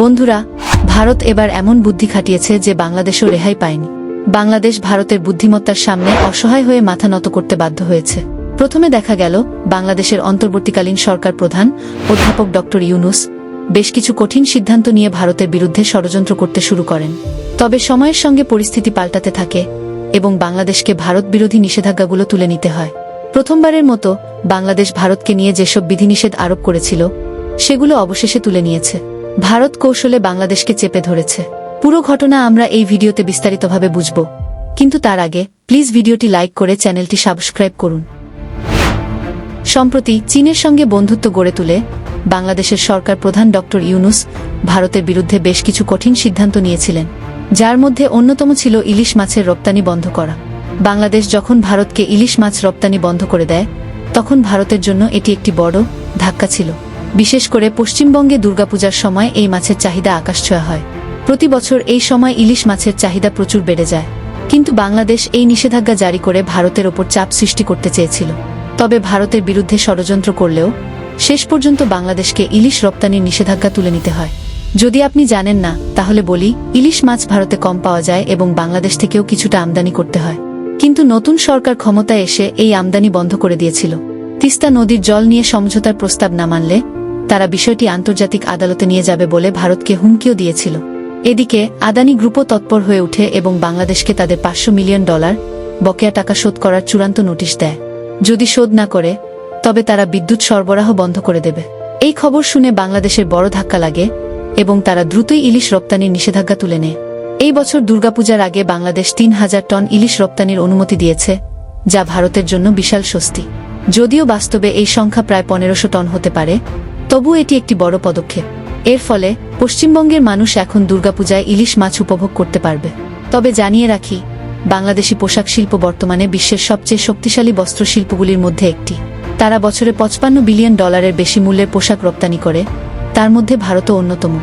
বন্ধুরা, ভারত এবার এমন বুদ্ধি খাটিয়েছে যে বাংলাদেশও রেহাই পায়নি। বাংলাদেশ ভারতের বুদ্ধিমত্তার সামনে অসহায় হয়ে মাথা নত করতে বাধ্য হয়েছে। প্রথমে দেখা গেল, বাংলাদেশের অন্তর্বর্তীকালীন সরকার প্রধান, অধ্যাপক ডক্টর ইউনুস, বেশ কিছু কঠিন সিদ্ধান্ত নিয়ে ভারতের বিরুদ্ধে ষড়যন্ত্র করতে শুরু করেন। তবে সময়ের সঙ্গে পরিস্থিতি পাল্টাতে থাকে এবং বাংলাদেশকে ভারত বিরোধী নিষেধাজ্ঞাগুলো তুলে নিতে হয়। প্রথমবারের মতো বাংলাদেশ ভারতকে নিয়ে যেসব বিধিনিষেধ আরোপ করেছিল, সেগুলো অবশেষে তুলে নিয়েছে। ভারত কৌশলে বাংলাদেশকে চেপে ধরেছে। পুরো ঘটনা আমরা এই ভিডিওতে বিস্তারিতভাবে বুঝব। কিন্তু তার আগে, প্লিজ ভিডিওটি লাইক করে চ্যানেলটি সাবস্ক্রাইব করুন। সম্প্রতি চীনের সঙ্গে বন্ধুত্ব গড়ে তুলে, বাংলাদেশের সরকার প্রধান ডক্টর ইউনুস ভারতের বিরুদ্ধে বেশ কিছু কঠিন সিদ্ধান্ত নিয়েছিলেন, যার মধ্যে অন্যতম ছিল ইলিশ মাছের রপ্তানি বন্ধ করা। বাংলাদেশ যখন ভারতকে ইলিশ মাছ রপ্তানি বন্ধ করে দেয়, তখন ভারতের জন্য এটি একটি বড় ধাক্কা ছিল। বিশেষ করে পশ্চিমবঙ্গে দুর্গাপূজার সময় এই মাছের চাহিদা আকাশছোঁয়া হয়। প্রতি বছর এই সময় ইলিশ মাছের চাহিদা প্রচুর বেড়ে যায়। কিন্তু বাংলাদেশ এই নিষেধাজ্ঞা জারি করে ভারতের ওপর চাপ সৃষ্টি করতে চেয়েছিল। তবে ভারতের বিরুদ্ধে ষড়যন্ত্র করলেও শেষ পর্যন্ত বাংলাদেশকে ইলিশ রপ্তানির নিষেধাজ্ঞা তুলে নিতে হয়। যদি আপনি জানেন না, তাহলে বলি, ইলিশ মাছ ভারতে কম পাওয়া যায় এবং বাংলাদেশ থেকেও কিছুটা আমদানি করতে হয়। কিন্তু নতুন সরকার ক্ষমতায় এসে এই আমদানি বন্ধ করে দিয়েছিল। তিস্তা নদীর জল নিয়ে সমঝোতার প্রস্তাব না মানলে তারা বিষয়টি আন্তর্জাতিক আদালতে নিয়ে যাবে বলে ভারতকে হুমকিও দিয়েছিল। এদিকে, আদানি গ্রুপও তৎপর হয়ে ওঠে এবং বাংলাদেশকে তাদের পাঁচশো মিলিয়ন ডলার বকেয়া টাকা শোধ করার চূড়ান্ত নোটিশ দেয়। যদি শোধ না করে, তবে তারা বিদ্যুৎ সরবরাহ বন্ধ করে দেবে। এই খবর শুনে বাংলাদেশের বড় ধাক্কা লাগে এবং তারা দ্রুতই ইলিশ রপ্তানির নিষেধাজ্ঞা তুলে নেয়। এই বছর দুর্গাপূজার আগে বাংলাদেশ তিন হাজার টন ইলিশ রপ্তানির অনুমতি দিয়েছে, যা ভারতের জন্য বিশাল স্বস্তি। যদিও বাস্তবে এই সংখ্যা প্রায় পনেরোশো টন হতে পারে তবু এটি একটি বড় পদক্ষেপ। এর ফলে পশ্চিমবঙ্গের মানুষ এখন দুর্গাপূজায় ইলিশ মাছ উপভোগ করতে পারবে। তবে জানিয়ে রাখি, বাংলাদেশি পোশাক শিল্প বর্তমানে বিশ্বের সবচেয়ে শক্তিশালী বস্ত্রশিল্পগুলির মধ্যে একটি। তারা বছরে পঁচপান্ন বিলিয়ন ডলারের বেশি মূল্যের পোশাক রপ্তানি করে, তার মধ্যে ভারতও অন্যতম।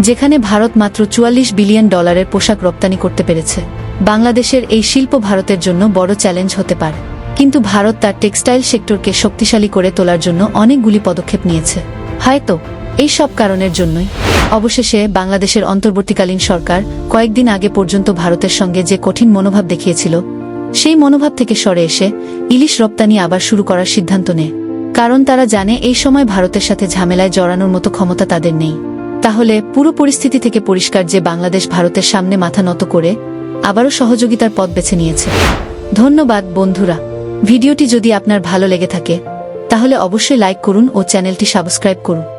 যেখানে ভারত মাত্র চুয়াল্লিশ বিলিয়ন ডলারের পোশাক রপ্তানি করতে পেরেছে। বাংলাদেশের এই শিল্প ভারতের জন্য বড় চ্যালেঞ্জ হতে পারে। কিন্তু ভারত তার টেক্সটাইল সেক্টরকে শক্তিশালী করে তোলার জন্য অনেকগুলি পদক্ষেপ নিয়েছে। হয়তো এই সব কারণের জন্যই। অবশেষে বাংলাদেশের অন্তর্বর্তীকালীন সরকার কয়েকদিন আগে পর্যন্ত ভারতের সঙ্গে যে কঠিন মনোভাব দেখিয়েছিল, সেই মনোভাব থেকে সরে এসে ইলিশ রপ্তানি আবার শুরু করার সিদ্ধান্ত নেয়। কারণ তারা জানে এই সময় ভারতের সাথে ঝামেলায় জড়ানোর মতো ক্ষমতা তাদের নেই। তাহলে পুরো পরিস্থিতি থেকে পরিষ্কার যে বাংলাদেশ ভারতের সামনে মাথা নত করে আবারও সহযোগিতার পথ বেছে নিয়েছে। ধন্যবাদ বন্ধুরা। ভিডিওটি যদি আপনার ভালো লেগে থাকে তাহলে অবশ্যই লাইক করুন ও চ্যানেলটি সাবস্ক্রাইব করুন।